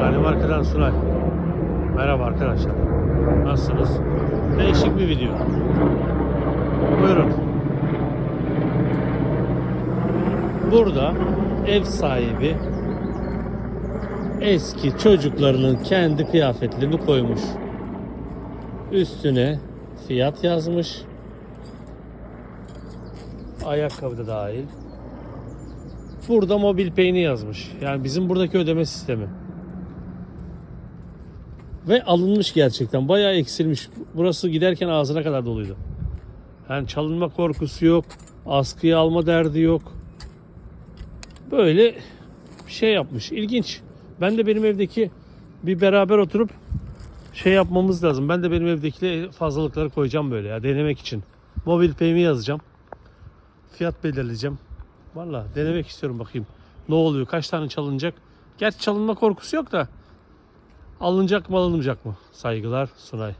Danimarka'dan Sunay. Merhaba arkadaşlar. Nasılsınız? Değişik bir video. Buyurun. Burada ev sahibi eski çocuklarının kendi kıyafetlerini koymuş. Üstüne fiyat yazmış. Ayakkabı da dahil. Burada mobil pay'ini yazmış. Yani bizim buradaki ödeme sistemi. Ve alınmış gerçekten. Bayağı eksilmiş. Burası giderken ağzına kadar doluydu. Yani çalınma korkusu yok. Askıya alma derdi yok. Böyle bir şey yapmış. İlginç. Ben de benim evdeki bir beraber oturup şey yapmamız lazım. Ben de benim evdeki fazlalıkları koyacağım böyle ya denemek için. Mobil pay'imi yazacağım. Fiyat belirleyeceğim. Valla denemek istiyorum bakayım. Ne oluyor? Kaç tane çalınacak? Gerçi çalınma korkusu yok da alınacak mı alınmayacak mı? Saygılar Sunay.